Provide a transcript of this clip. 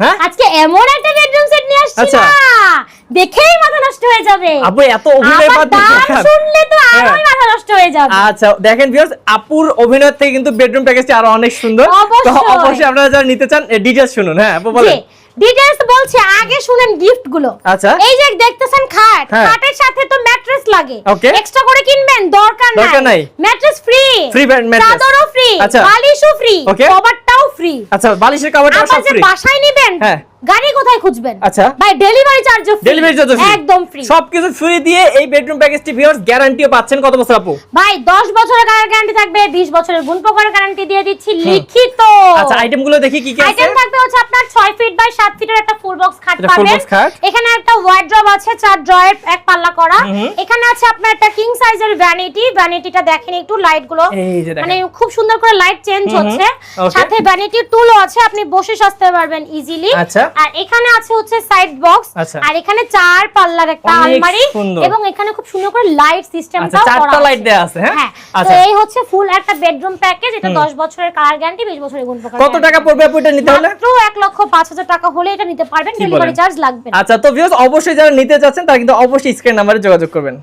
হ্যাঁ? আজকে এমন একটা বেডরুম সেট নিয়ে আসছি আচ্ছা। না দেখেই মাথা নষ্ট হয়ে যাবে আপু এত অভিনয় শুনলে তো আরোই হ্যাঁ। মাথা নষ্ট হয়ে যাবে আচ্ছা দেখেন ভিউয়ার্স আপুর অভিনয় থেকে কিন্তু বেডরুম প্যাকেজটি আরও অনেক সুন্দর তো অবশ্যই। আপনারা যারা নিতে চান ডিটেইলস শুনুন হ্যাঁ আপু বলেন ডিটেইলস বলছে আগে শুনেন গিফটগুলো আচ্ছা। এই যে দেখতেছেন খাট হ্যাঁ। খাটের সাথে তো ম্যাট্রেস লাগে. এক্সট্রা করে কিনবেন দরকার নাই। Mattress free bed mattress। চাদরও ফ্রি আচ্ছা। বালিশও ফ্রি Okay. ফ্রি আচ্ছা বালিশের কভারটা সব ফ্রি বাসায় নেবেন হ্যাঁ। গাড়ি কোথায় খুঁজবেন? আচ্ছা। ভাই ডেলিভারি চার্জও ফ্রি ডেলিভারি চার্জ একদম ফ্রি সবকিছু ফ্রি দিয়ে এই বেডরুম প্যাকেজটি ভিউয়ার্স গ্যারান্টিও পাচ্ছেন। কত বছর আপু? ভাই 10 বছরের গ্যারান্টি থাকবে 20 বছরের গুণ প্রকার গ্যারান্টি দিয়ে দিচ্ছি লিখিত। আচ্ছা আইটেমগুলো দেখি কি কি আছে। আইটেম থাকবে হচ্ছে আপনার 6 ফিট বাই 7 ফিটের একটা ফুল বক্স খাট এটা full পাবেন। এখানে একটা ওয়ার্ড্রপ আছে চার ড্রয়ার এক পাল্লা করা। এখানে আছে আপনার একটা কিং সাইজের ভ্যানিটি ভ্যানিটিটা দেখেন একটু লাইটগুলো। মানে খুব সুন্দর করে লাইট চেঞ্জ হচ্ছে. সাথে ভ্যানিটির টুলও আছে আপনি বসে সাজতে পারবেন ইজিলি আচ্ছা। আর এখানে আছে হচ্ছে সাইড বক্স আচ্ছা। আর এখানে চার পাল্লার একটা আলমারি। এবং এখানে খুব সুন্দর করে লাইট আচ্ছা সিস্টেমটাও করা চারটা লাইট দেয়া আছে হ্যাঁ? হ্যাঁ তো আচ্ছা। এই হচ্ছে ফুল একটা বেডরুম প্যাকেজ এটা 10 বছরের কালার গ্যারান্টি 20 বছরের গুণ কত টাকা পড়বে আপু এটা নিতে হলে? মাত্র 1 লক্ষ 5000 টাকা হলে এটা নিতে পারবেন ডেলিভারি চার্জ লাগবে আচ্ছা তো ভিউয়ার্স অবশ্যই যারা নিতে যাচ্ছেন তারা কিন্তু অবশ্যই স্ক্রিন নাম্বারে যোগাযোগ করবেন।